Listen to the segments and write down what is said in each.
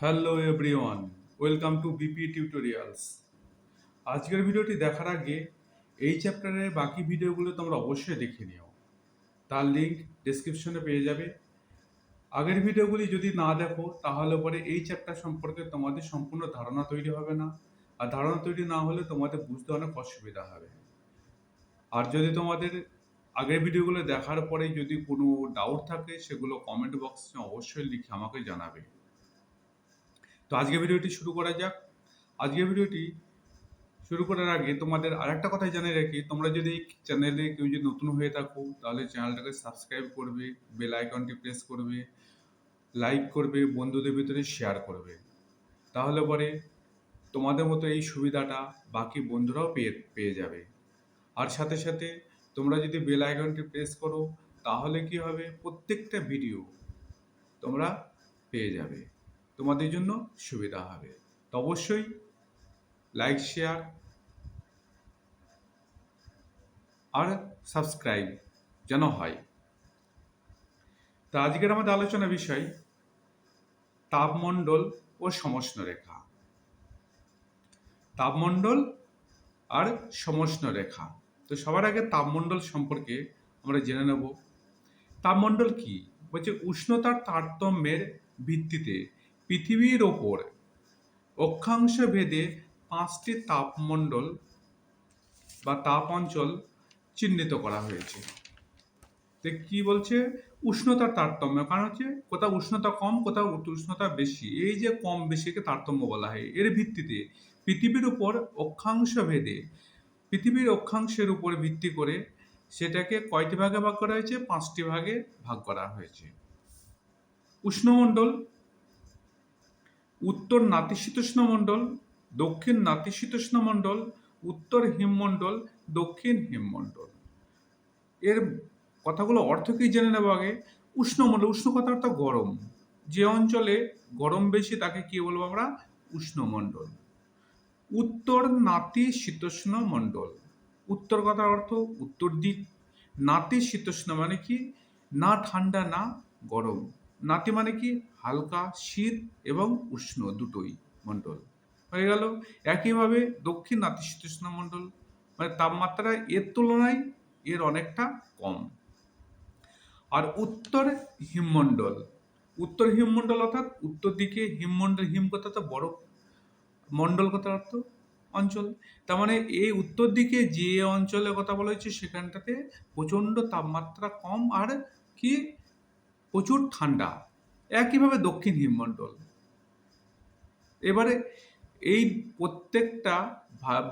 Hello everyone, welcome to BP tutorials. আজকের ভিডিওটি দেখার আগে এই চ্যাপ্টারের বাকি ভিডিওগুলো তোমরা অবশ্যই দেখে নিও। তার লিঙ্ক ডেসক্রিপশনে পেয়ে যাবে। আগের ভিডিওগুলি যদি না দেখো, তাহলে পরে এই চ্যাপ্টার সম্পর্কে তোমাদের সম্পূর্ণ ধারণা তৈরি হবে না। আর ধারণা তৈরি না হলে তোমাদের বুঝতে অনেক অসুবিধা হবে। আর যদি তোমাদের আগের ভিডিওগুলো দেখার পরে যদি কোনো ডাউট থাকে, সেগুলো কমেন্ট বক্সে অবশ্যই লিখে আমাকে জানাবে। তো আজকে ভিডিওটি শুরু করা যাক। আজকে ভিডিওটি শুরু করার আগে তোমাদের আরেকটা কথাই জানিয়ে রাখি, তোমরা যদি চ্যানেলে কেউ যদি নতুন হয়ে থাকো, তাহলে চ্যানেলটাকে সাবস্ক্রাইব করবে, বেল আইকনটি প্রেস করবে, লাইক করবে, বন্ধুদের ভিতরে শেয়ার করবে। তাহলে পরে তোমাদের মতো এই সুবিধাটা বাকি বন্ধুরাও পেয়ে পেয়ে যাবে। আর সাথে সাথে তোমরা যদি বেল আইকনটি প্রেস করো, তাহলে কি হবে? প্রত্যেকটা ভিডিও তোমরা পেয়ে যাবে। তোমাদের জন্য সুবিধা হবে। তো অবশ্যই লাইক শেয়ার আর সাবস্ক্রাইব যেন হয়। তা আজকের আমাদের আলোচনা বিষয় তাপমণ্ডল ও সমষ্ণ রেখা তাপমণ্ডল আর সমষ্ণ রেখা তো সবার আগে তাপমণ্ডল সম্পর্কে আমরা জেনে নেব। তাপমণ্ডল কি? বলছে উষ্ণতার তারতম্যের ভিত্তিতে পৃথিবীর ওপর অক্ষাংশ ভেদে পাঁচটি তাপমণ্ডল বা তাপ অঞ্চল চিহ্নিত করা হয়েছে। কি বলছে? উষ্ণতার তারতম্য। কারণ হচ্ছে কোথাও উষ্ণতা কম, কোথাও উষ্ণতা বেশি। এই যে কম বেশিকে তারতম্য বলা হয়, এর ভিত্তিতে পৃথিবীর উপর অক্ষাংশ ভেদে পৃথিবীর অক্ষাংশের উপর ভিত্তি করে সেটাকে কয়টি ভাগে ভাগ করা হয়েছে? পাঁচটি ভাগে ভাগ করা হয়েছে। উষ্ণমণ্ডল উত্তর নাতিশীতোষ্ণ মণ্ডল, দক্ষিণ নাতিশীতোষ্ণ মণ্ডল, উত্তর হিমমণ্ডল, দক্ষিণ হিমমণ্ডল। এর কথাগুলো অর্থ কি জেনে নেব আগে? উষ্ণমণ্ডল উষ্ণ কথা অর্থ গরম। যে অঞ্চলে গরম বেশি, তাকে কি বলব আমরা? উষ্ণমণ্ডল উত্তর নাতি শীতোষ্ণ মণ্ডল। উত্তর কথার অর্থ উত্তর দিক। নাতি শীতোষ্ণ মানে কি? না ঠান্ডা, না গরম। নাতি মানে কি? হালকা, শীত এবং উষ্ণ দুটোই মণ্ডল। হয়ে গেল, একইভাবে দক্ষিণ নাতিশীতোষ্ণ মণ্ডল। মানে তাপমাত্রা এর তুলনায় এর অনেকটা কম। আর উত্তর হিমমণ্ডল। উত্তর হিমমণ্ডল অর্থাৎ উত্তর দিকে হিমমণ্ডল, হিম কথা তো বরফ মণ্ডল কথার অর্থ অঞ্চল। তার মানে এই উত্তর দিকে যে অঞ্চলের কথা বলা হয়েছে, সেখানটাতে প্রচণ্ড তাপমাত্রা কম আর কি প্রচুর ঠান্ডা। একইভাবে দক্ষিণ হিমমণ্ডল এবারে এই প্রত্যেকটা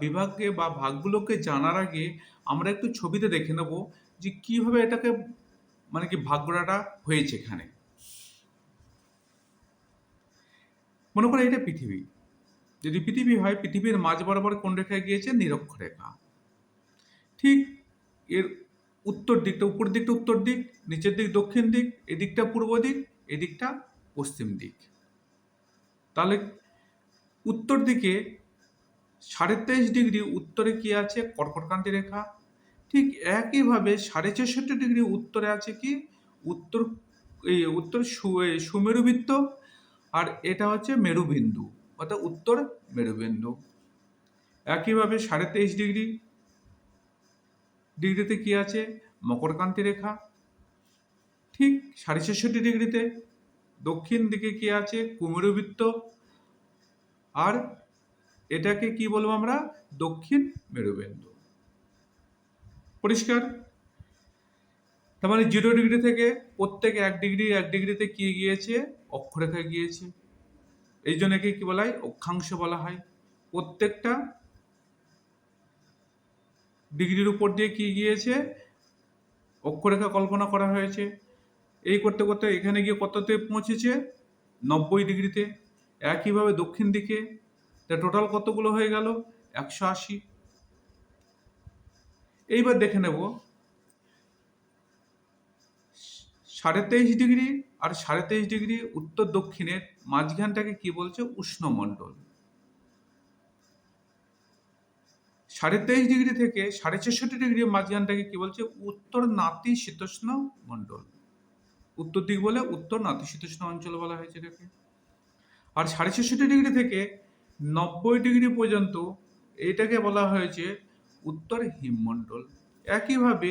বিভাগে বা ভাগগুলোকে জানার আগে আমরা একটু ছবিতে দেখে নেব যে কীভাবে এটাকে মানে কি ভাগ করাটা হয়েছে এখানে। মনে করো এটা পৃথিবী। যদি পৃথিবী হয়, পৃথিবীর মাঝ বরাবর কোন রেখায় গিয়েছে? নিরক্ষরেখা ঠিক এর উত্তর দিকটা, উপর দিকটা উত্তর দিক, নিচের দিক দক্ষিণ দিক, এদিকটা পূর্ব দিক এদিকটা পশ্চিম দিক। তাহলে উত্তর দিকে সাড়ে তেইশ ডিগ্রি উত্তরে কি আছে? কর্কটকান্তি রেখা। ঠিক একইভাবে সাড়ে ছেষট্টি ডিগ্রি উত্তরে আছে কি? উত্তর, এই উত্তর সুমেরুবৃত্ত আর এটা হচ্ছে মেরুবিন্দু, অর্থাৎ উত্তর মেরুবিন্দু। একইভাবে সাড়ে তেইশ ডিগ্রি, ডিগ্রিতে কি আছে? মকরকান্তি রেখা। ঠিক সাড়ে ছেষট্টি ডিগ্রিতে। দক্ষিণ দিকে কি আছে? কুমেরুবৃত্ত। আর এটাকে কি বলব আমরা? দক্ষিণ মেরুবিন্দু পরিষ্কার? তার মানে জিরো ডিগ্রি থেকে প্রত্যেক এক ডিগ্রি, এক ডিগ্রিতে কি গিয়েছে? অক্ষরেখা গিয়েছে। এই জন্য একে কি বলা হয়? অক্ষাংশ বলা হয়। প্রত্যেকটা ডিগ্রির উপর দিয়ে কি গিয়েছে? অক্ষরেখা কল্পনা করা হয়েছে। এই করতে করতে এখানে গিয়ে কততে পৌঁছেছে? নব্বই ডিগ্রিতে। একইভাবে দক্ষিণ দিকে। তা টোটাল কতগুলো হয়ে গেল? একশো আশি। এইবার দেখে নেব। সাড়ে তেইশ ডিগ্রি আর সাড়ে তেইশ ডিগ্রি উত্তর দক্ষিণের মাঝখানটাকে কি বলছে? উষ্ণমণ্ডল। সাড়ে তেইশ ডিগ্রি থেকে সাড়ে ছেষট্টি ডিগ্রি মাঝখানটাকে কি বলছে? উত্তর নাতি শীতোষ্ণ মণ্ডল উত্তর দিক বলে উত্তর নাতিশীতোষ্ণ অঞ্চল বলা হয়েছে এটাকে। আর সাড়ে ছেষট্টি ডিগ্রি থেকে নব্বই ডিগ্রি পর্যন্ত এটাকে বলা হয়েছে উত্তর হিমমণ্ডল। একইভাবে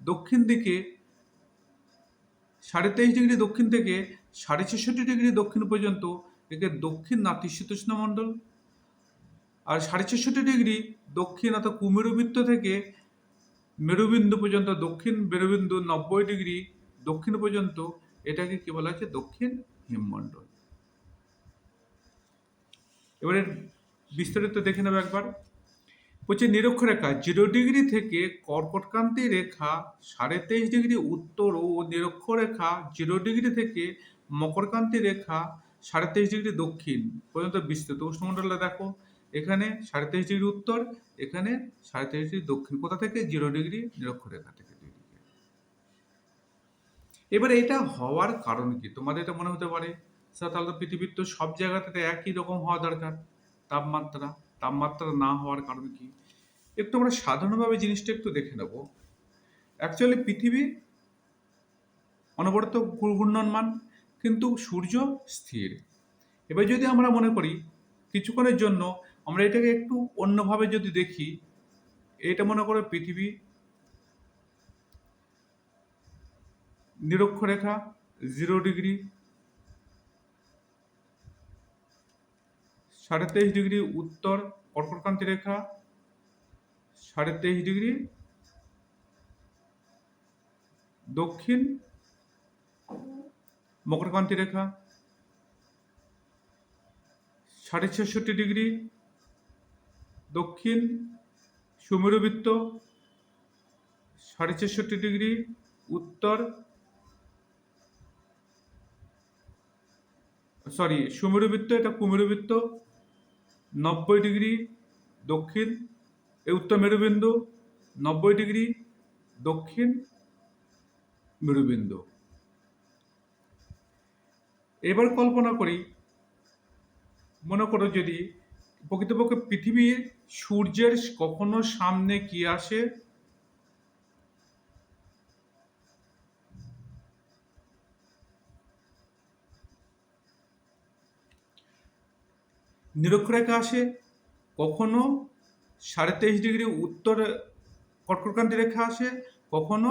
দক্ষিণ দিকে সাড়ে তেইশ ডিগ্রি দক্ষিণ থেকে সাড়ে ছেষট্টি ডিগ্রি দক্ষিণ পর্যন্ত একে দক্ষিণ নাতিশীতোষ্ণ মণ্ডল। আর সাড়ে ছেষট্টি ডিগ্রি দক্ষিণ অর্থাৎ কুমেরুবৃত্ত থেকে মেরুবিন্দু পর্যন্ত দক্ষিণ মেরুবিন্দু নব্বই ডিগ্রি দক্ষিণ পর্যন্ত এটাকে কি বলা হচ্ছে? দক্ষিণ হিমমণ্ডল এবারে বিস্তারিত দেখে নেব একবার। বলছে, নিরক্ষরেখা জিরো ডিগ্রি থেকে কর্কটক্রান্তি রেখা সাড়ে তেইশ ডিগ্রি, উত্তর ও নিরক্ষরেখা জিরো ডিগ্রি থেকে মকরকান্তি রেখা সাড়ে তেইশ ডিগ্রি, দক্ষিণ পর্যন্ত বিস্তৃত উষ্ণমণ্ডলে দেখো। এখানে সাড়ে তেইশ ডিগ্রি উত্তর, এখানে সাড়ে তেইশ ডিগ্রি দক্ষিণ। কোথা থেকে? জিরো ডিগ্রি নিরক্ষরেখা থেকে। এবার এটা হওয়ার কারণ কি? তোমাদের এটা মনে হতে পারে, স্যার, তাহলে তো পৃথিবীর তো সব জায়গাতে একই রকম হওয়া দরকার, তাপমাত্রা তাপমাত্রা না হওয়ার কারণ কি? একটু আমরা সাধারণভাবে জিনিসটা একটু দেখে নেব। অ্যাকচুয়ালি পৃথিবী অনবরত ঘূর্ণনমান, কিন্তু সূর্য স্থির। এবার যদি আমরা মনে করি, কিছুক্ষণের জন্য আমরা এটাকে একটু অন্যভাবে যদি দেখি, এটা মনে করো পৃথিবী নিরক্ষরেখা জিরো ডিগ্রি সাড়ে তেইশ ডিগ্রি উত্তর কর্কটক্রান্তি রেখা, সাড়ে তেইশ ডিগ্রি দক্ষিণ মকরকান্তি রেখা, সাড়ে ছেষট্টি ডিগ্রি দক্ষিণ সুমেরুবৃত্ত, সাড়ে ছেষট্টি ডিগ্রি উত্তর সরি সুমেরুবৃত্ত, এটা কুমেরুবৃত্ত, নব্বই ডিগ্রি দক্ষিণ এই উত্তর মেরুবিন্দু, নব্বই ডিগ্রি দক্ষিণ মেরুবিন্দু। এবার কল্পনা করি, মনে করো যদি প্রকৃতপক্ষে পৃথিবীর সূর্যের কখনো সামনে কি আসে? নিরক্ষরেখা আসে, কখনো সাড়ে তেইশ ডিগ্রি উত্তর কর্কটক্রান্তি রেখা আসে, কখনো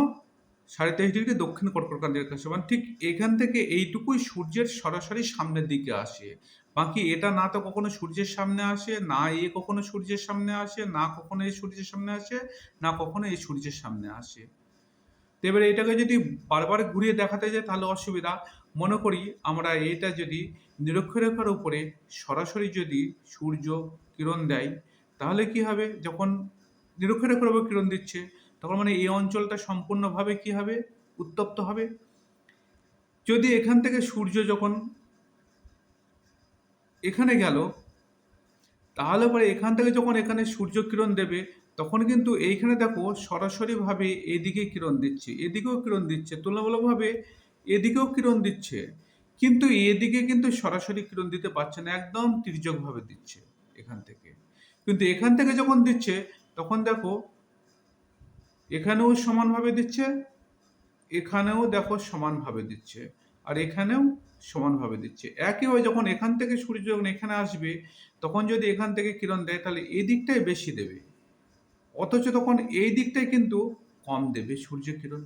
সাড়ে তেইশ ডিগ্রি দক্ষিণ কর্কটক্রান্তি রেখা আসে। মানে ঠিক এখান থেকে এইটুকুই সূর্যের সরাসরি সামনের দিকে আসে। বাকি এটা না তো কখনো সূর্যের সামনে আসে, না এ কখনো সূর্যের সামনে আসে, না কখনো এই সূর্যের সামনে আসে, না কখনো এই সূর্যের সামনে আসে। এবারে এটাকে যদি বারবার ঘুরিয়ে দেখাতে যায় তাহলে অসুবিধা। মনে করি আমরা এটা যদি নিরক্ষরেখার উপরে সরাসরি যদি সূর্য কিরণ দেয়, তাহলে কি হবে? যখন নিরক্ষরেখার উপর কিরণ দিচ্ছে, তখন মানে এই অঞ্চলটা সম্পূর্ণভাবে কি হবে? উত্তপ্ত হবে। যদি এখান থেকে সূর্য যখন এখানে গেল, তাহলে পরে এখান থেকে যখন এখানে সূর্য কিরণ দেবে, তখন কিন্তু এইখানে দেখো সরাসরিভাবে এদিকে কিরণ দিচ্ছে, এদিকেও কিরণ দিচ্ছে। তুলনামূলকভাবে এদিকেও কিরণ দিচ্ছে, কিন্তু এদিকে কিন্তু সরাসরি কিরণ দিতে পারছে না, একদম তির্যকভাবে দিচ্ছে এখান থেকে। কিন্তু এখান থেকে যখন দিচ্ছে, তখন দেখো এখানেও সমানভাবে দিচ্ছে, এখানেও দেখো সমানভাবে দিচ্ছে, আর এখানেও সমানভাবে দিচ্ছে। একইভাবে যখন এখান থেকে সূর্য যখন এখানে আসবে, তখন যদি এখান থেকে কিরণ দেয়, তাহলে এই দিকটাই বেশি দেবে। অথচ তখন এই দিকটাই কিন্তু কম দেবে সূর্য কিরণ।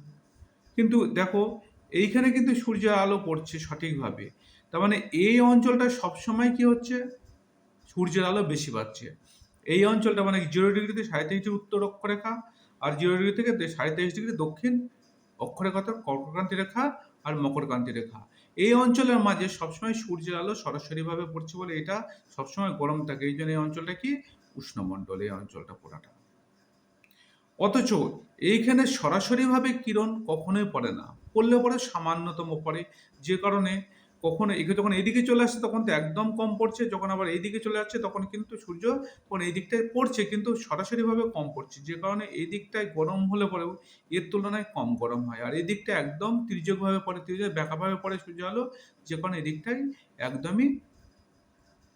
কিন্তু দেখো এইখানে কিন্তু সূর্যের আলো পড়ছে সঠিকভাবে। তার মানে এই অঞ্চলটা সবসময় কি হচ্ছে? সূর্যের আলো বেশি পাচ্ছে। এই অঞ্চলটা মানে জিরো ডিগ্রি থেকে সাড়ে তেইশ উত্তর অক্ষরেখা আর জিরো ডিগ্রি থেকে সাড়ে তেইশ ডিগ্রি দক্ষিণ অক্ষরেখা তো কর্কক্রান্তি রেখা আর মকরক্রান্তি রেখা। এই অঞ্চলের মাঝে সবসময় সূর্যের আলো সরাসরিভাবে পড়ছে বলে এটা সবসময় গরম থাকে। এই জন্য এই অঞ্চলটা কি? উষ্ণমণ্ডল এই অঞ্চলটা পুরাটা অথচ এইখানে সরাসরিভাবে কিরণ কখনোই পড়ে না। পড়লে পরে সামান্যতম পড়ে। যে কারণে কখনো একে যখন এদিকে চলে আসছে তখন তো একদম কম পড়ছে, যখন আবার এইদিকে চলে যাচ্ছে তখন কিন্তু সূর্য তখন এই দিকটায় পড়ছে কিন্তু সরাসরিভাবে কম পড়ছে। যে কারণে এই দিকটায় গরম হলে পরেও এর তুলনায় কম গরম হয়। আর এই দিকটা একদম তির্যকভাবে পড়ে, তির্যক ব্যাকাভাবে পড়ে সূর্য আলো যে কারণে এই দিকটাই একদমই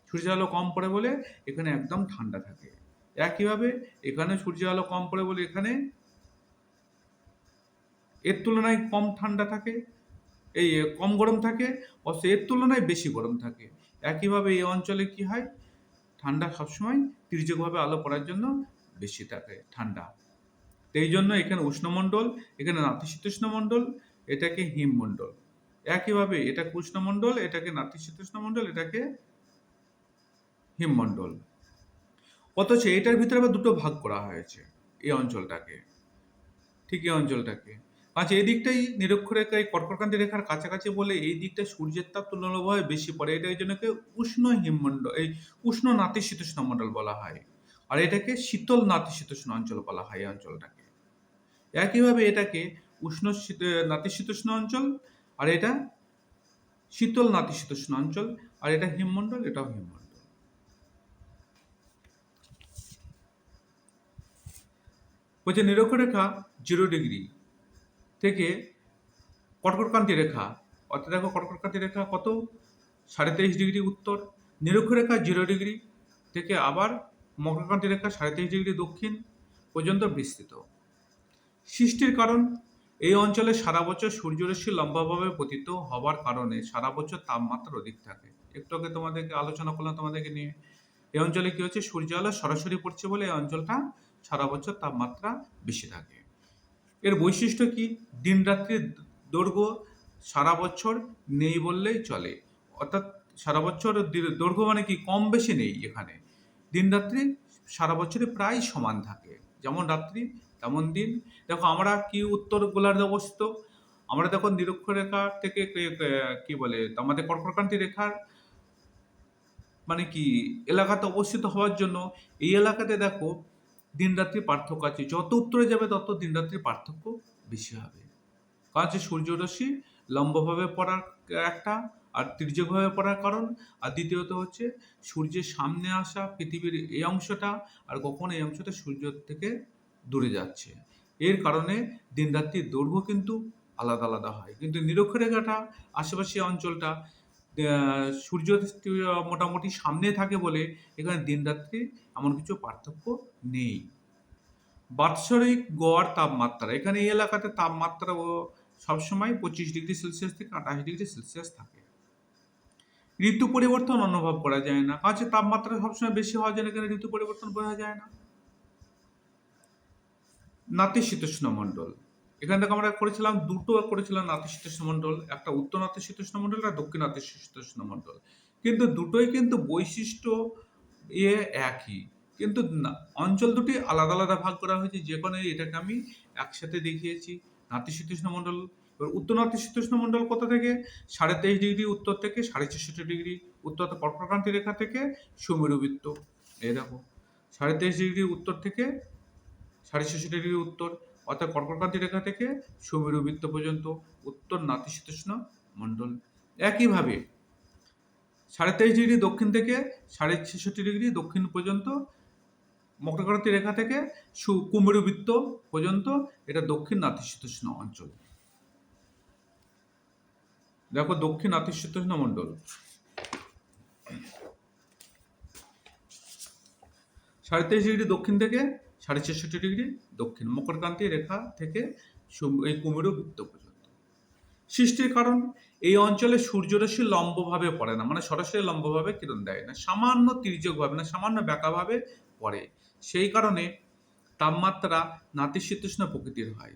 সূর্য আলো কম পড়ে বলে এখানে একদম ঠান্ডা থাকে। একইভাবে এখানে সূর্য আলো কম পড়ে বলে এখানে এর তুলনায় কম ঠান্ডা থাকে, এই কম গরম থাকে, অথচ এর তুলনায় বেশি গরম থাকে। একইভাবে এই অঞ্চলে কি হয়? ঠান্ডা সবসময় তির্যকভাবে আলো পড়ার জন্য বেশি থাকে, ঠান্ডা। এই জন্য এখানে উষ্ণমণ্ডল, এখানে নাতিশীতোষ্ণ মণ্ডল এটাকে হিমমণ্ডল। একইভাবে এটাকে উষ্ণমণ্ডল, এটাকে নাতিশীতোষ্ণ মণ্ডল এটাকে হিমমণ্ডল। অথচ এটার ভিতরে আবার দুটো ভাগ করা হয়েছে, এই অঞ্চলটাকে। ঠিক এই অঞ্চলটাকে। আচ্ছা এই দিকটাই নিরক্ষরেখা, এই কর্কটক্রান্তি রেখার কাছাকাছি বলে এই দিকটা সূর্যের তাপ তুলনামূলকভাবে বেশি পড়ে। এটা এই জন্যকে উষ্ণ হিমমণ্ডল এই উষ্ণ নাতিশীতোষ্ণ মণ্ডল বলা হয়। আর এটাকে শীতল নাতিশীতোষ্ণ অঞ্চল বলা হয় এই অঞ্চলটাকে। একইভাবে এটাকে উষ্ণ শীত- নাতিশীতোষ্ণ অঞ্চল, আর এটা শীতল নাতিশীতোষ্ণ অঞ্চল, আর এটা হিমমণ্ডল এটাও হিমমণ্ডল বলছে, নিরক্ষরেখা জিরো ডিগ্রি থেকে কর্কটক্রান্তি রেখা। অর্থাৎ দেখো কর্কটক্রান্তি রেখা কত? সাড়ে তেইশ ডিগ্রি উত্তর। নিরক্ষরেখা জিরো ডিগ্রি থেকে আবার মকরক্রান্তি রেখা সাড়ে তেইশ ডিগ্রি দক্ষিণ পর্যন্ত বিস্তৃত। সৃষ্টির কারণ, এই অঞ্চলে সারা বছর সূর্যরশ্মি লম্বাভাবে পতিত হওয়ার কারণে সারা বছর তাপমাত্রা অধিক থাকে। একটু আগে তোমাদেরকে আলোচনা করলাম তোমাদেরকে নিয়ে। এই অঞ্চলে কি হচ্ছে? সূর্য আলো সরাসরি পড়ছে বলে এই অঞ্চলটা সারা বছর তাপমাত্রা বেশি থাকে। এর বৈশিষ্ট্য কি? দিন রাত্রির দৈর্ঘ্য সারা বছর নেই বললেই চলে। অর্থাৎ সারা বছর দৈর্ঘ্য মানে কি? কম বেশি নেই এখানে। দিন রাত্রি সারা বছরে প্রায় সমান থাকে। যেমন রাত্রি, তেমন দিন। দেখো আমরা কি উত্তর গোলার্ধে অবস্থিত? আমরা দেখো নিরক্ষরেখা থেকে কে- বলে? আমাদের কর্কটক্রান্তি রেখার মানে কি এলাকাতে অবস্থিত হওয়ার জন্য এই এলাকাতে দেখো দিন রাত্রি পার্থক্য আছে। যত উত্তরে যাবে, তত দিন রাত্রি পার্থক্য বেশি হবে। কারণ হচ্ছে সূর্যরশ্মি লম্বভাবে পড়ার একটা আর তির্যকভাবে পড়ার কারণ। আর দ্বিতীয়ত হচ্ছে সূর্যের সামনে আসা পৃথিবীর এই অংশটা আর কখন এই অংশটা সূর্য থেকে দূরে যাচ্ছে। এর কারণে দিন রাত্রির দৈর্ঘ্য কিন্তু আলাদা আলাদা হয়। কিন্তু নিরক্ষরেখাটা, আশেপাশে অঞ্চলটা সূর্য মোটামুটি সামনে থাকে বলে এখানে দিন রাত্রি এমন কিছু পার্থক্য নেই। বাৎসরিক গড় তাপমাত্রা, এখানে এই এলাকাতে তাপমাত্রা ও সবসময় পঁচিশ ডিগ্রি সেলসিয়াস থেকে আঠাশ ডিগ্রি সেলসিয়াস থাকে। ঋতু পরিবর্তন অনুভব করা যায় না কাছে তাপমাত্রা সবসময় বেশি হওয়ার জন্য এখানে ঋতু পরিবর্তন বোঝা যায় না। নাতিশীতোষ্ণ মণ্ডল এখান থেকে আমরা করেছিলাম দুটো করেছিলাম নাতিশীতোষ্ণ মণ্ডল, একটা উত্তর নাতিশীতোষ্ণ মণ্ডল আর দক্ষিণ নাতিশীতোষ্ণ মণ্ডল। কিন্তু দুটোই কিন্তু বৈশিষ্ট্য ইয়ে একই। কিন্তু অঞ্চল দুটি আলাদা আলাদা ভাগ করা হয়েছে, যে কোনো এটাকে আমি একসাথে দেখিয়েছি। নাতিশীতোষ্ণ মণ্ডল, এবার উত্তর নাতিশীতোষ্ণ মণ্ডল কোথা থেকে? সাড়ে তেইশ ডিগ্রি উত্তর থেকে, সাড়ে ছেষট্টি ডিগ্রি উত্তর কর্কটক্রান্তি রেখা থেকে, সুমেরুবৃত্ত। এই দেখো, সাড়ে তেইশ ডিগ্রি উত্তর থেকে, সাড়ে ছেষট্টি ডিগ্রি উত্তর অর্থাৎ কর্কটক্রান্তি রেখা থেকে সুমেরুবৃত্ত পর্যন্ত, উত্তর নাতিশীতোষ্ণ মণ্ডল। একইভাবে সাড়ে তেইশ ডিগ্রি দক্ষিণ থেকে সাড়ে ছেষট্টি ডিগ্রি দক্ষিণ পর্যন্ত মকরক্রান্তি রেখা থেকে সু কুমেরুবৃত্ত পর্যন্ত, এটা দক্ষিণ নাতিশীতোষ্ণ অঞ্চল। দেখো দক্ষিণ নাতিশীতোষ্ণ মণ্ডল। সাড়ে তেইশ ডিগ্রি দক্ষিণ থেকে সাড়ে ছেষট্টি ডিগ্রি দক্ষিণ মকরক্রান্তি রেখা থেকে এই কুমেরু বৃত্ত পর্যন্ত। সৃষ্টির কারণ, এই অঞ্চলে সূর্যরশ্মি লম্বভাবে পড়ে না মানে সরাসরি লম্বভাবে কিরণ দেয় না, সামান্য তির্যকভাবে না, সামান্য ব্যাকাভাবে পড়ে। সেই কারণে তাপমাত্রা নাতিশীতোষ্ণ প্রকৃতির হয়।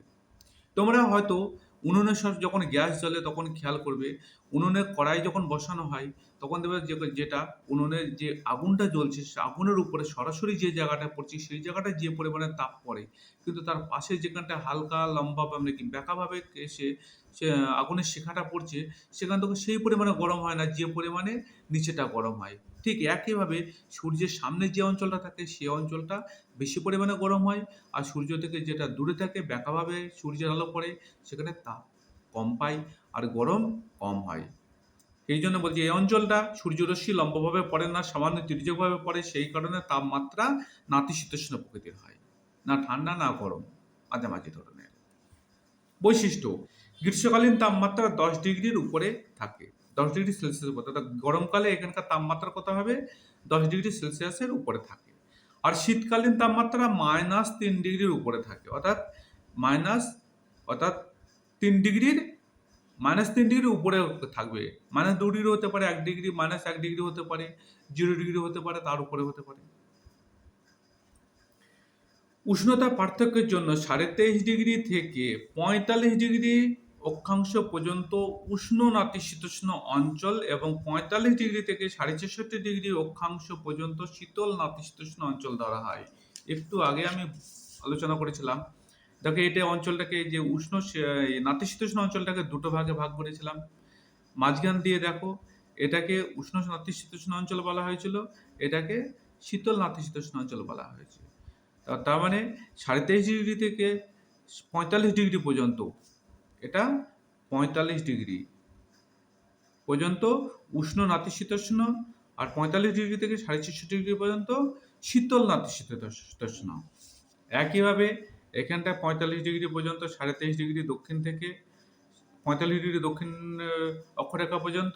তোমরা হয়তো উনুনের সব যখন গ্যাস জ্বলে তখন খেয়াল করবে, উনুনে কড়াই যখন বসানো হয়, তখন দেখবে যেটা উনুনের যে আগুনটা জ্বলছে সে আগুনের উপরে সরাসরি যে জায়গাটা পড়ছে সেই জায়গাটা যে পরিমাণে তাপ পড়ে। কিন্তু তার পাশে যেখানটা হালকা লম্বা বা কি বেঁকাভাবে এসে সে আগুনের শিখাটা পড়ছে, সেখান থেকে সেই পরিমাণে গরম হয় না, যে পরিমাণে নিচেটা গরম হয়। ঠিক একইভাবে সূর্যের সামনে যে অঞ্চলটা থাকে সে অঞ্চলটা বেশি পরিমাণে গরম হয় আর সূর্য থেকে যেটা দূরে থাকে বেঁকাভাবে সূর্যের আলো পড়ে, সেখানে তাপ কম পায় আর গরম কম হয়। এই জন্য বলছি, এই অঞ্চলটা সূর্যরশ্মি লম্বভাবে পড়ে না, সামান্য তির্যকভাবে পড়ে, সেই কারণে তাপমাত্রা নাতিশীতোষ্ণ প্রকৃতির হয়। না ঠান্ডা, না গরম, মাঝামাঝি ধরনের। বৈশিষ্ট্য, গ্রীষ্মকালীন তাপমাত্রা দশ ডিগ্রির উপরে থাকে। দশ ডিগ্রি সেলসিয়াস উপরে, অর্থাৎ গরমকালে এখানকার তাপমাত্রা কত হবে? দশ ডিগ্রি সেলসিয়াসের উপরে থাকে। আর শীতকালীন তাপমাত্রা মাইনাস তিন ডিগ্রির উপরে থাকে, অর্থাৎ মাইনাস, অর্থাৎ তিন ডিগ্রির, মাইনাস তিন ডিগ্রির উপরে থাকবে। মাইনাস দু ডিগ্রি হতে পারে এক ডিগ্রি, মাইনাস এক ডিগ্রি হতে পারে, জিরো ডিগ্রি হতে পারে, তার উপরে হতে পারে। উষ্ণতা পার্থক্যের জন্য সাড়ে তেইশ ডিগ্রি থেকে পঁয়তাল্লিশ ডিগ্রি অক্ষাংশ পর্যন্ত উষ্ণ নাতিশীতোষ্ণ অঞ্চল এবং পঁয়তাল্লিশ ডিগ্রি থেকে সাড়ে ছেষট্টি ডিগ্রি অক্ষাংশ পর্যন্ত শীতল নাতিশীতোষ্ণ অঞ্চল ধরা হয়। একটু আগে আমি আলোচনা করেছিলাম। দেখো এটা অঞ্চলটাকে যে উষ্ণ নাতিশীতোষ্ণ অঞ্চলটাকে দুটো ভাগে ভাগ করেছিলাম। মাঝখান দিয়ে দেখো, এটাকে উষ্ণ নাতিশীতোষ্ণ অঞ্চল বলা হয়েছিল, এটাকে শীতল নাতিশীতোষ্ণ অঞ্চল বলা হয়েছে। তার মানে সাড়ে তেইশ ডিগ্রি থেকে পঁয়তাল্লিশ ডিগ্রি পর্যন্ত এটা পঁয়তাল্লিশ ডিগ্রি। পর্যন্ত উষ্ণ নাতিশীতোষ্ণ আর পঁয়তাল্লিশ ডিগ্রি থেকে সাড়ে ছেষট্টি ডিগ্রি পর্যন্ত শীতল নাতিশীতোষ্ণ। একইভাবে এখানটায় পঁয়তাল্লিশ ডিগ্রি পর্যন্ত সাড়ে তেইশ ডিগ্রি দক্ষিণ থেকে পঁয়তাল্লিশ ডিগ্রি দক্ষিণ অক্ষরেখা পর্যন্ত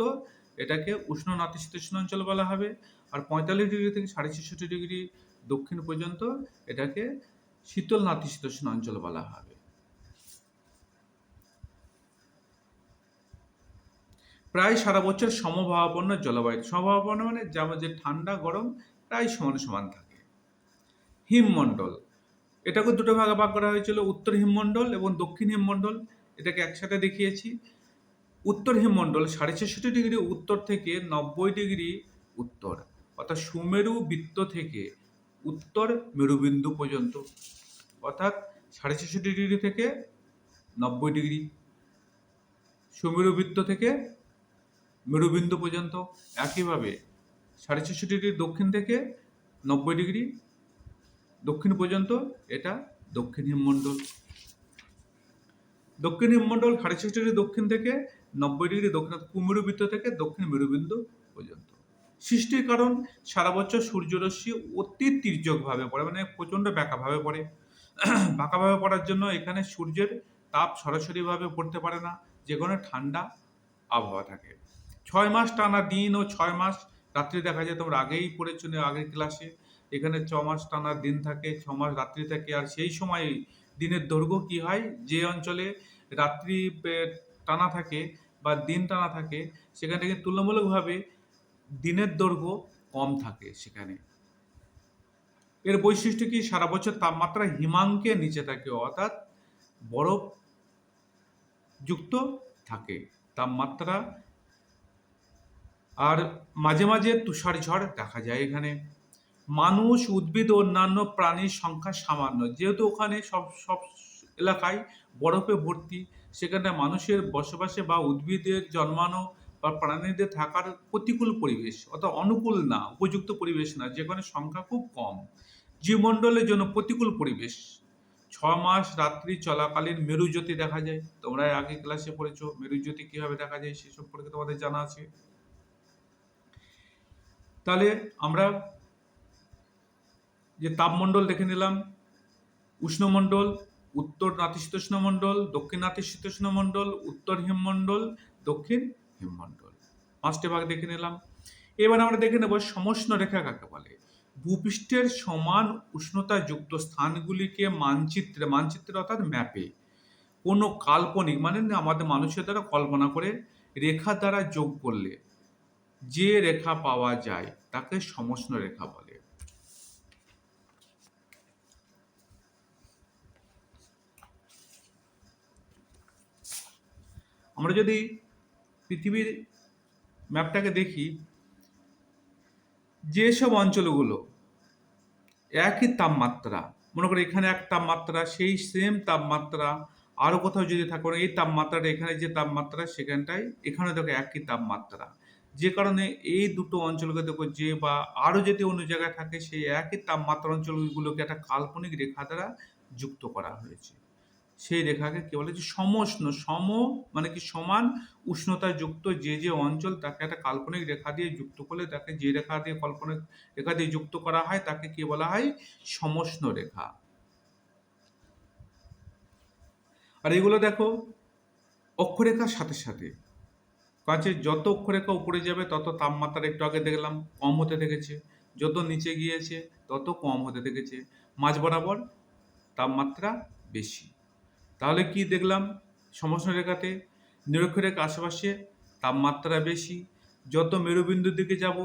এটাকে উষ্ণ নাতিশীতোষ্ণ অঞ্চল বলা হবে আর পঁয়তাল্লিশ ডিগ্রি থেকে সাড়ে ছেষট্টি ডিগ্রি দক্ষিণ পর্যন্ত এটাকে শীতল নাতিশীতোষ্ণ অঞ্চল বলা হবে। প্রায় সারা বছর সমভাবাপন্ন জলবায়ু। সমভাবাপন্ন মানে যেমন যে ঠান্ডা, গরম প্রায় সমান সমান থাকে। হিমমণ্ডল। এটাকে দুটো ভাগে ভাগ করা হয়েছিল, উত্তর হিমমণ্ডল এবং দক্ষিণ হিমমণ্ডল। এটাকে একসাথে দেখিয়েছি। উত্তর হিমমণ্ডল সাড়ে ছেষট্টি ডিগ্রি, উত্তর থেকে নব্বই ডিগ্রি উত্তর। অর্থাৎ সুমেরু বৃত্ত থেকে উত্তর মেরুবিন্দু পর্যন্ত। অর্থাৎ সাড়ে ছেষট্টি ডিগ্রি থেকে নব্বই ডিগ্রি। সুমেরু বৃত্ত থেকে মেরুবিন্দু পর্যন্ত একইভাবে সাড়ে ছেষট্টি ডিগ্রি দক্ষিণ থেকে নব্বই ডিগ্রি দক্ষিণ পর্যন্ত, এটা দক্ষিণ হিমমণ্ডল দক্ষিণ হিমমণ্ডল সাড়ে ছেষট্টি ডিগ্রি দক্ষিণ থেকে নব্বই ডিগ্রি দক্ষিণ কুমেরু বৃত্ত থেকে দক্ষিণ মেরুবিন্দু পর্যন্ত। সৃষ্টির কারণ, সারা বছর সূর্যরশ্মি অতি তির্যকভাবে পড়ে মানে প্রচণ্ড ব্যাকাভাবে পড়ে। বাঁকাভাবে পড়ার জন্য এখানে সূর্যের তাপ সরাসরিভাবে পড়তে পারে না যে কোনো ঠান্ডা আবহাওয়া থাকে। ছয় মাস টানা দিন ও ছয় মাস রাত্রি দেখা যায়, তোমরা আগেই পড়েছো আগের ক্লাসে। এখানে ছ মাস টানা দিন থাকে, ছ মাস রাত্রি থাকে। আর সেই সময় দিনের দৈর্ঘ্য কি হয়? যে অঞ্চলে রাত্রি টানা থাকে বা দিন টানা থাকে, সেখান থেকে তুলনামূলকভাবে দিনের দৈর্ঘ্য কম থাকে সেখানে। এর বৈশিষ্ট্য কি? সারা বছর তাপমাত্রা হিমাঙ্কের নিচে থাকে, অর্থাৎ বরফ যুক্ত থাকে। তাপমাত্রা আর মাঝে মাঝে তুষার ঝড় দেখা যায় এখানে। মানুষ, উদ্ভিদ ও অন্যান্য প্রাণীর সংখ্যা সামান্য। যেহেতু ওখানে সব সব এলাকায় বরফে ভর্তি, সেখানে মানুষের বসবাসে বা উদ্ভিদের জন্মানো বা প্রাণীদের থাকার প্রতিকূল পরিবেশ অর্থাৎ অনুকূল না, উপযুক্ত পরিবেশ না, যেখানে সংখ্যা খুব কম। জীবমণ্ডলের জন্য প্রতিকূল পরিবেশ। ছ মাস রাত্রি চলাকালীন মেরুজ্যোতি দেখা যায়। তোমরা আগে ক্লাসে পড়েছো, মেরুজ্যোতি কীভাবে দেখা যায় সে সম্পর্কে তোমাদের জানা আছে। তাহলে আমরা যে তাপমণ্ডল দেখে নিলাম, উষ্ণমণ্ডল, উত্তর নাতিশীতোষ্ণ মণ্ডল দক্ষিণ নাতিশীতোষ্ণ মণ্ডল উত্তর হিমমণ্ডল, দক্ষিণ হিমমণ্ডল। পাঁচটি ভাগ দেখে নিলাম। এবার আমরা দেখে নেব সমষ্ণ রেখা কাকে বলে। ভূপৃষ্ঠের সমান উষ্ণতা যুক্ত স্থানগুলিকে মানচিত্রে মানচিত্রে অর্থাৎ ম্যাপে। কোনো কাল্পনিক মানে আমাদের মানুষের দ্বারা কল্পনা করে রেখা দ্বারা যোগ করলে যে রেখা পাওয়া যায়, তাকে সমষ্ণ রেখা বলে। আমরা যদি পৃথিবীর ম্যাপটাকে দেখি, যেসব অঞ্চলগুলো একই তাপমাত্রা, মনে করো এখানে এক তাপমাত্রা, সেই সেম তাপমাত্রা আরও কোথাও যদি থাকে, এই তাপমাত্রাটা এখানে যে তাপমাত্রা, সেখানটায় এখানে দেখো একই তাপমাত্রা। যে কারণে এই দুটো অঞ্চলকে দেখো যে বা আরও যদি অন্য জায়গায় থাকে, সেই একই তাপমাত্রা অঞ্চলগুলোকে একটা কাল্পনিক রেখা দ্বারা যুক্ত করা হয়েছে। সেই রেখাকে কি বলে? যে সমষ্ণ, সম মানে কি সমান উষ্ণতা যুক্ত যে যে অঞ্চল তাকে একটা কাল্পনিক রেখা দিয়ে যুক্ত করলে তাকে যে রেখা দিয়ে কাল্পনিক রেখা দিয়ে যুক্ত করা হয় তাকে কি বলা হয়? সমষ্ণ রেখা। আর এগুলো দেখো অক্ষরেখার সাথে সাথে কাছে যত অক্ষরেখা উপরে যাবে, তত তাপমাত্রা একটু আগে দেখলাম কম হতে দেখেছে। যত নিচে গিয়েছে, তত কম হতে দেখেছে। মাঝ বরাবর তাপমাত্রা বেশি। তাহলে কি দেখলাম? সমষ্ণ রেখাতে নিরক্ষরেখার আশেপাশে তাপমাত্রা বেশি। যত মেরুবিন্দুর দিকে যাব,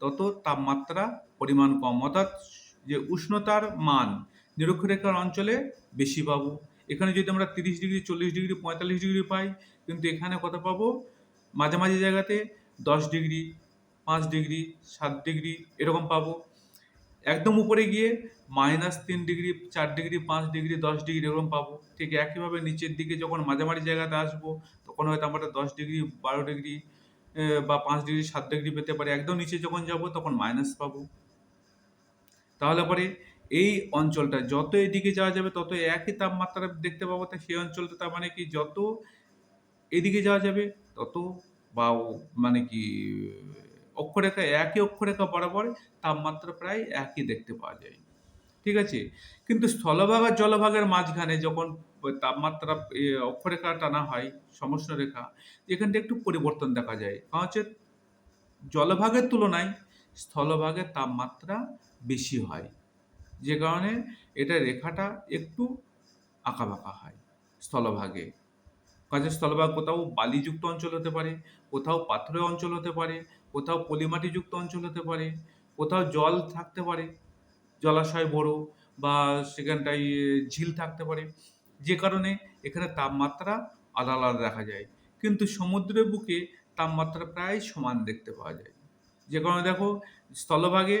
তত তাপমাত্রা পরিমাণ কম। অর্থাৎ যে উষ্ণতার মান নিরক্ষরেখার অঞ্চলে বেশি পাবো। এখানে যদি আমরা তিরিশ ডিগ্রি, চল্লিশ ডিগ্রি, পঁয়তাল্লিশ ডিগ্রি পাই, কিন্তু এখানে কত পাবো? মাঝামাঝি জায়গাতে দশ ডিগ্রি, পাঁচ ডিগ্রি, সাত ডিগ্রি এরকম পাবো। একদম উপরে গিয়ে মাইনাস তিন ডিগ্রি, চার ডিগ্রি, পাঁচ ডিগ্রি, দশ ডিগ্রি এরকম পাবো। ঠিক একইভাবে নিচের দিকে যখন মাঝামাঝি জায়গাতে আসব, তখন হয়তো আমরা দশ ডিগ্রি, বারো ডিগ্রি বা পাঁচ ডিগ্রি, সাত ডিগ্রি পেতে পারি। একদম নিচে যখন যাব, তখন মাইনাস পাবো। তাহলে পরে এই অঞ্চলটা, যত এদিকে যাওয়া যাবে, তত একই তাপমাত্রা দেখতে পাবো। তাই সেই অঞ্চলটা তার মানে কি? যত এদিকে যাওয়া যাবে তত বা মানে কি, অক্ষরেখা একই অক্ষরেখা বরাবর তাপমাত্রা প্রায় একই দেখতে পাওয়া যায়। ঠিক আছে? কিন্তু স্থলভাগ আর জলভাগের মাঝখানে যখন তাপমাত্রা অক্ষরেখা টানা হয় সমস্ত রেখা, এখানটা একটু পরিবর্তন দেখা যায়। কারণ হচ্ছে জলভাগের তুলনায় স্থলভাগের তাপমাত্রা বেশি হয়। যে কারণে এটা রেখাটা একটু আঁকাবাঁকা হয় স্থলভাগে। কাজে স্থলভাগ কোথাও বালিযুক্ত অঞ্চল হতে পারে, কোথাও পাথরের অঞ্চল হতে পারে, কোথাও পলিমাটিযুক্ত অঞ্চল হতে পারে, কোথাও জল থাকতে পারে, জলাশয় বড় বা সেখানটায় ঝিল থাকতে পারে। যে কারণে এখানে তাপমাত্রা আলাদা আলাদা দেখা যায়। কিন্তু সমুদ্রের বুকে তাপমাত্রা প্রায় সমান দেখতে পাওয়া যায়। যে কারণে দেখো, স্থলভাগে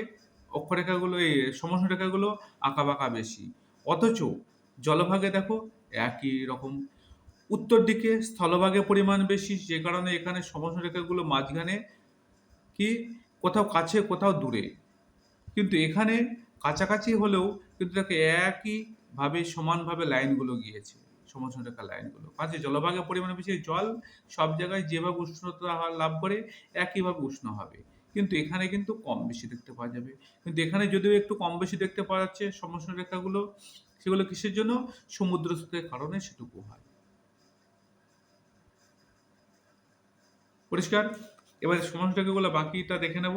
অক্ষরেখাগুলো, এই সমস্যা রেখাগুলো আঁকাবাঁকা বেশি। অথচ জলভাগে দেখো একই রকম উত্তর দিকে স্থলভাগে পরিমাণ বেশি, যে কারণে এখানে সমস্ত রেখাগুলো মাঝখানে কি, কোথাও কাছে, কোথাও দূরে। কিন্তু এখানে কাছাকাছি হলেও কিন্তু দেখো একইভাবে সমানভাবে লাইনগুলো গিয়েছে, সমস্ত রেখা লাইনগুলো। কাছে জলভাগের পরিমাণ বেশি, জল সব জায়গায় যেভাবে উষ্ণতা লাভ করে একইভাবে উষ্ণ হবে। কিন্তু এখানে কিন্তু কম বেশি দেখতে পাওয়া যাবে। কিন্তু এখানে যদিও একটু কম বেশি দেখতে পাওয়া যাচ্ছে সমস্ত রেখাগুলো, সেগুলো কিসের জন্য? সমুদ্র স্রোতের কারণে সেটুকু হয়। পরিষ্কার? এবারে সমস্ত রেখাগুলো বাকিটা দেখে নেব।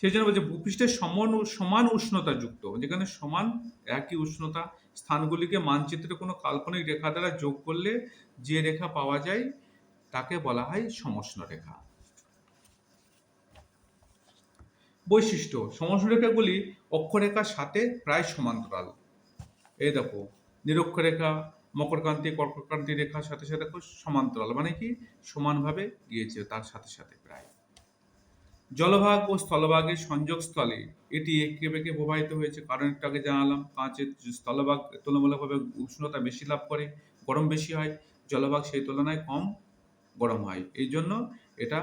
সেই জন্য বলছে ভূপৃষ্ঠের সমান সমান উষ্ণতা যুক্ত। যেখানে সমান একই উষ্ণতা, স্থানগুলিকে মানচিত্রে কোনো কাল্পনিক রেখা দ্বারা যোগ করলে যে রেখা পাওয়া যায়, তাকে বলা হয় সমষ্ণ রেখা। বৈশিষ্ট্য সমস্যরেখাগুলি অক্ষরেখার সাথে প্রায় সমান্তরাল। এই দেখো, নিরক্ষরেখা মকরকান্তি কর্কটকান্তি রেখার সাথে সাথে দেখো সমান্তরাল মানে কি? সমানভাবে গিয়েছে তার সাথে সাথে প্রায়। জলভাগ ও স্থলভাগের সংযোগস্থলে এটি একে বেঁকে প্রবাহিত হয়েছে। কারণ একটু আগে জানালাম, কাঁচের স্থলভাগ তুলনামূলকভাবে উষ্ণতা বেশি লাভ করে, গরম বেশি হয়। জলভাগ সেই তুলনায় কম গরম হয়। এই জন্য এটা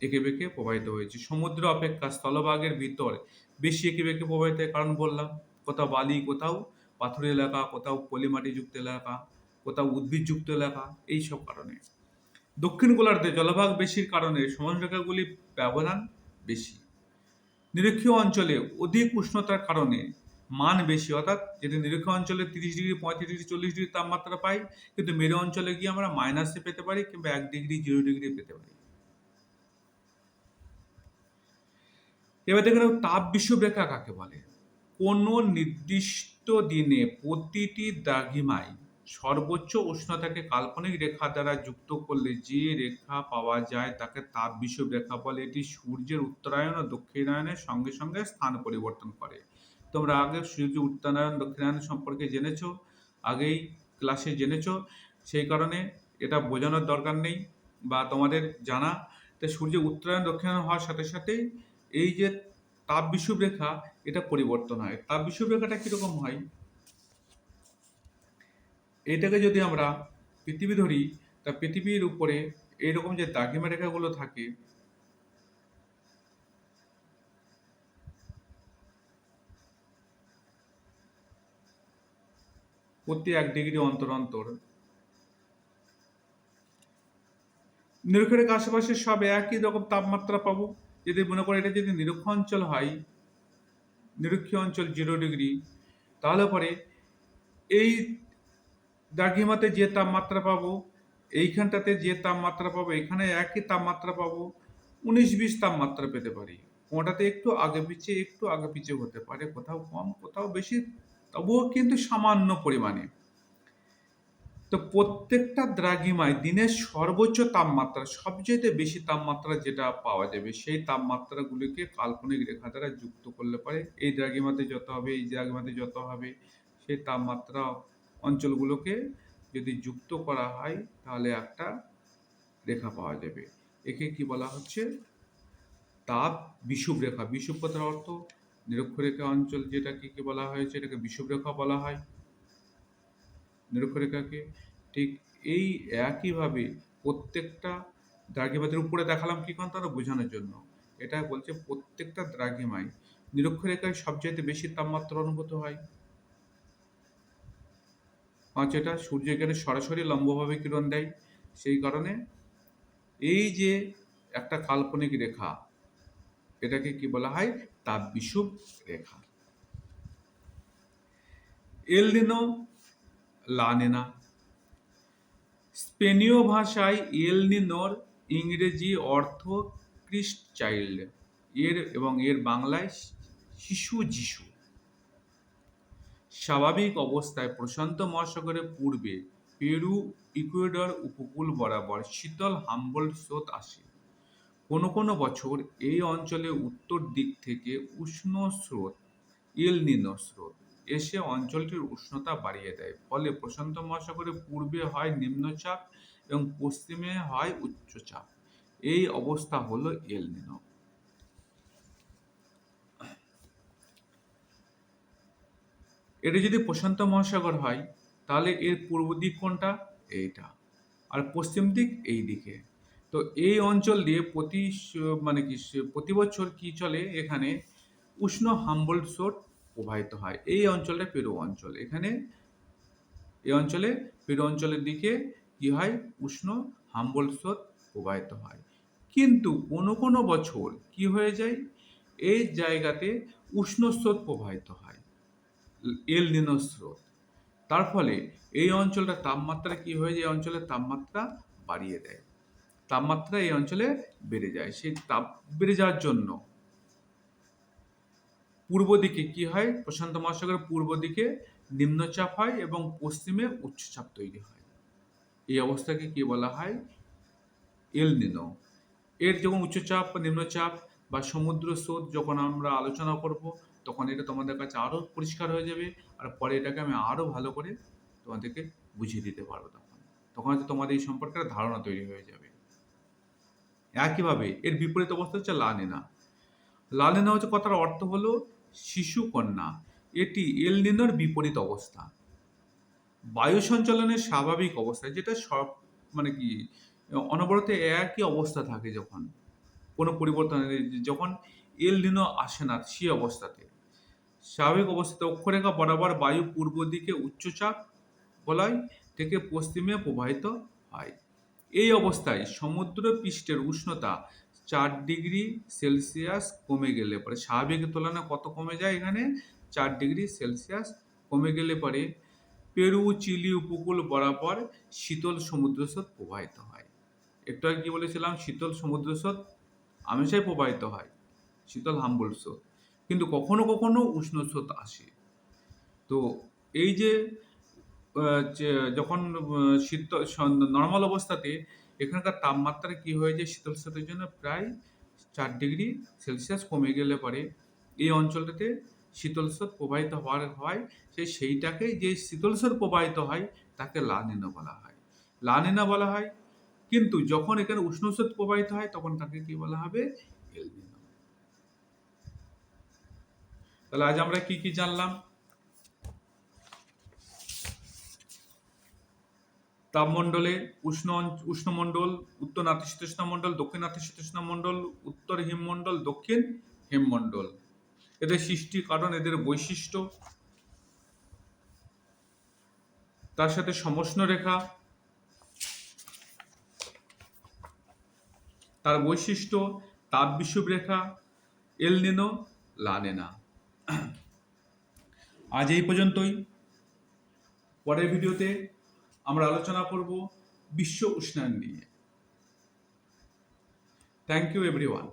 এঁকে বেঁকে প্রবাহিত হয়েছে। সমুদ্র অপেক্ষা স্থলভাগের ভিতর বেশি এঁকে বেঁকে প্রবাহিত কারণ বললাম, কোথাও বালি, কোথাও পাথুরে এলাকা, কোথাও পলিমাটিযুক্ত এলাকা কোথাও উদ্ভিদযুক্ত এলাকা এই সব কারণে। দক্ষিণ গোলার্ধে জলভাগ বেশির কারণে সমুদ্ররেখাগুলি ব্যবধান বেশি। নিরক্ষীয় অঞ্চলে অধিক উষ্ণতার কারণে মান বেশি, অর্থাৎ যেটা নিরক্ষীয় অঞ্চলে তিরিশ ডিগ্রি, পঁয়ত্রিশ ডিগ্রি, চল্লিশ ডিগ্রি তাপমাত্রা পাই, কিন্তু মেরু অঞ্চলে গিয়ে আমরা মাইনাসে পেতে পারি কিংবা এক ডিগ্রি জিরো ডিগ্রি পেতে পারি। এবার দেখে নেব তাপ বিষুবরেখা কাকে বলে? কোনো নির্দিষ্ট দিনে প্রতিটি দ্রাঘিমায় সর্বোচ্চ উষ্ণতাকে কাল্পনিক রেখা দ্বারা যুক্ত করলে যে রেখা পাওয়া যায় তাকে তাপ বিষুব রেখা বলে। এটি সূর্যের উত্তরায়ণ ও দক্ষিণায়নের সঙ্গে সঙ্গে স্থান পরিবর্তন করে। তোমরা আগে সূর্য উত্তরায়ণ দক্ষিণায়ন সম্পর্কে জেনেছো, আগেই ক্লাসে জেনেছো, সেই কারণে এটা বোঝানোর দরকার নেই বা তোমাদের জানা। তো সূর্য উত্তরায়ণ দক্ষিণায়ন হওয়ার সাথে সাথেই এই যে তাপ বিষুব রেখা, এটা পরিবর্তন হয়। তাপ বিষুব রেখাটা কীরকম হয়? এটাকে যদি আমরা পৃথিবী ধরি, তা পৃথিবীর উপরে এইরকম যে দাগিমা রেখাগুলো থাকে, প্রতি এক ডিগ্রি অন্তর অন্তর নিরক্ষরেখা আশেপাশে সব একই রকম তাপমাত্রা পাবো। যদি মনে করি এটা যদি নিরক্ষ অঞ্চল হয়, নিরক্ষীয় অঞ্চল জিরো ডিগ্রি তাহলে পরে এই দাগিমাতে যে তাপমাত্রা পাবো, এইখানটাতে যে তাপমাত্রা পাবো, এখানে একই তাপমাত্রা পাবো, উনিশ বিশ তাপমাত্রা পেতে পারি। কোনটাতে একটু আগে পিছিয়ে একটু আগে পিছিয়ে হতে পারে, কোথাও কম, কোথাও বেশি, তবুও কিন্তু সামান্য পরিমাণে। তো প্রত্যেকটা দ্রাঘিমায় দিনের সর্বোচ্চ তাপমাত্রা সবচেয়ে বেশি তাপমাত্রা যেটা পাওয়া যাবে, সেই তাপমাত্রাগুলিকে কাল্পনিক রেখা দ্বারা যুক্ত করলে পারে এই দ্রাঘিমাতে যত হবে, এই দ্রাঘিমাতে যত হবে, সেই তাপমাত্রা অঞ্চলগুলোকে যদি যুক্ত করা হয়, তাহলে একটা রেখা পাওয়া যাবে। একে কি বলা হচ্ছে? তাপ বিষুব রেখা। বিষুব কথার অর্থ নিরক্ষরেখা অঞ্চল যেটাকে কি বলা হয়েছে? এটাকে বিষুব রেখা বলা হয়। নিরক্ষরেখাকে ঠিক এই একইভাবে প্রত্যেকটা দ্রাঘিমাদের উপরে দেখালাম কি কারণ তারা বোঝানোর জন্য। এটা বলছে প্রত্যেকটা দ্রাঘিমায় নিরক্ষরেখায় সবচাইতে বেশি তাপমাত্রা অনুভূত হয়। পাঁচ এটা, সূর্য এখানে সরাসরি লম্বভাবে কিরণ দেয়। সেই কারণে এই যে একটা কাল্পনিক রেখা, এটাকে কি বলা হয়? তাপ বিষুব রেখা এলনিনো লানেনা স্পেনীয় ভাষায় এলনিনোর ইংরেজি অর্থ ক্রিস্ট চাইল্ড। এর এবং এর বাংলায় শিশু, যিশু। স্বাভাবিক অবস্থায় প্রশান্ত মহাসাগরের পূর্বে পেরু, ইকুয়েডর উপকূল বরাবর শীতল হাম্বল স্রোত আসে। কোনো কোনো বছর এই অঞ্চলে উত্তর দিক থেকে উষ্ণ স্রোত নিনো স্রোত এসে অঞ্চলটির উষ্ণতা বাড়িয়ে দেয়। ফলে প্রশান্ত মহাসাগরের পূর্বে হয় নিম্নচাপ এবং পশ্চিমে হয় উচ্চচাপ। এই অবস্থা হলো এল নিনো। এটা যদি প্রশান্ত মহাসাগর হয়, তাহলে এর পূর্ব দিক কোনটা? এইটা। আর পশ্চিম দিক এই দিকে। তো এই অঞ্চল দিয়ে প্রতি মানে কি প্রতি বছর কী চলে? এখানে উষ্ণ হাম্বল স্রোত প্রবাহিত হয়। এই অঞ্চলটা পেরু অঞ্চল। এখানে এই অঞ্চলে পেরু অঞ্চলের দিকে কি হয়? উষ্ণ হাম্বল স্রোত প্রবাহিত হয়। কিন্তু কোনো কোনো বছর কি হয়ে যায়? এই জায়গাতে উষ্ণ স্রোত প্রবাহিত হয়। এল নিনো স্রোত তার ফলে এই অঞ্চলটার তাপমাত্রা কি হয়ে যায়? অঞ্চলের তাপমাত্রা বাড়িয়ে দেয়। তাপমাত্রা এই অঞ্চলে বেড়ে যায়। সেই তাপ বেড়ে যাওয়ার জন্য পূর্ব দিকে কি হয়? প্রশান্ত মহাসাগরের পূর্ব দিকে নিম্নচাপ হয় এবং পশ্চিমে উচ্চচাপ তৈরি হয়। এই অবস্থাকে কি বলা হয়? এল নিনো এর যখন উচ্চচাপ, নিম্নচাপ বা সমুদ্র স্রোত যখন আমরা আলোচনা করব তখন এটা তোমাদের কাছে আরও পরিষ্কার হয়ে যাবে, আর পরে এটাকে আমি আরও ভালো করে তোমাদেরকে বুঝিয়ে দিতে পারব তখন। তখন হয়তো তোমাদের এই সম্পর্কে ধারণা তৈরি হয়ে যাবে। একইভাবে এর বিপরীত অবস্থা হচ্ছে লানেনা লানেনা হচ্ছে কথার অর্থ হলো শিশু কন্যা। এটি এল নিনোর বিপরীত অবস্থা। বায়ু সঞ্চালনের স্বাভাবিক অবস্থা, যেটা সব মানে কি, অনবরত একই অবস্থা থাকে যখন, কোনো পরিবর্তন। যখন এল নিনো আসে না সেই অবস্থাতে। স্বাভাবিক অবস্থাতে অক্ষরেখা বরাবর বায়ু পূর্ব দিকে উচ্চচাপ বলয় থেকে পশ্চিমে প্রবাহিত হয়। এই অবস্থায় সমুদ্র পৃষ্ঠের উষ্ণতা চার ডিগ্রি সেলসিয়াস কমে গেলে পরে। স্বাভাবিক তুলনায় কত কমে যায় এখানে? চার ডিগ্রি সেলসিয়াস কমে গেলে পরে। পেরু, চিলি উপকূল বরাবর শীতল সমুদ্র স্রোত প্রবাহিত হয়। একটু আগে কি বলেছিলাম? শীতল সমুদ্র স্রোত হামেশাই প্রবাহিত হয়। শীতল হাম্বল স্রোত। কিন্তু কখনো কখনো উষ্ণ স্রোত আসে। তো এই যে যখন শীত নর্মাল অবস্থাতে এখানকার তাপমাত্রা কি হয়ে যায় শীতল স্রোতের জন্য? প্রায় চার ডিগ্রি সেলসিয়াস কমে গেলে পরে এই অঞ্চলটাতে শীতল স্রোত প্রবাহিত হওয়ার, হয়। সেই সেইটাকে যে শীতল স্রোত প্রবাহিত হয়, তাকে লানিনা বলা হয়। লানিনা বলা হয়। কিন্তু যখন এখানে উষ্ণ স্রোত প্রবাহিত হয়, তখন তাকে কি বলা হবে? এলনিনো তাহলে আজ আমরা কি কি জানলাম? তাপমণ্ডলে উষ্ণ উষ্ণমণ্ডল, উত্তর নাতিশীতোষ্ণ মণ্ডল, দক্ষিণ নাতিশীতোষ্ণ মণ্ডল, উত্তর হিমমণ্ডল, দক্ষিণ হিমমণ্ডল। এদের সৃষ্টি কারণ, এদের বৈশিষ্ট্য। তার সাথে সমষ্ণ রেখা। তার বৈশিষ্ট্য তাপ বিষুব রেখা এল নিনো লানেনা। আজ এই পর্যন্তই। পরের ভিডিওতে আমরা আলোচনা করব বিশ্ব উষ্ণায়ন নিয়ে। Thank you everyone